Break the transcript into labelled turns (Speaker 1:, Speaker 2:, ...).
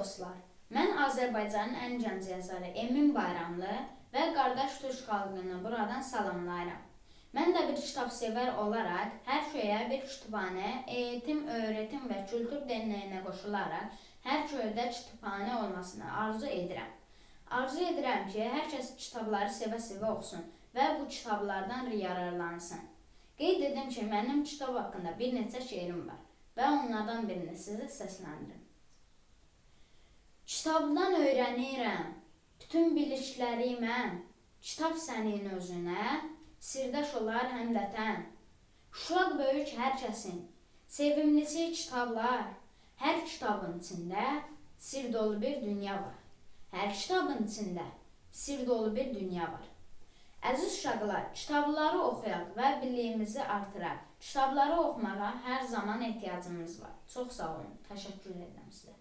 Speaker 1: dostlar, mən Azərbaycanın ən gənc yazarı Emin Bayramlı və qardaş türk xalqını buradan salamlayıram. Mən də bir kitab sevər olaraq hər şeyə bir kütüphanə, eğitim, öğretim və kültür dernəyinə qoşularaq hər köydə kütüphanə olmasını arzu edirəm. Arzu edirəm ki, hər kəs kitabları sevə-sevə oxusun və bu kitablardan yararlansın. Qeyd edim ki, mənim kitab haqqında bir neçə şeirim var və onlardan birini sizə səsləndirim. Kitabdan öyrənirəm bütün bilikləri mən. Kitab sənin özünə sirdaş olar həmvətən. Uşaq böyük hər kəsin sevimlisi kitablar. Hər kitabın içində sir dolu bir dünya var. Hər kitabın içində sir dolu bir dünya var. Əziz uşaqlar, kitabları oxuyaq və biliyimizi artıraq. Kitabları oxumağa hər zaman ehtiyacımız var. Çox sağ olun. Təşəkkür edirəm sizə.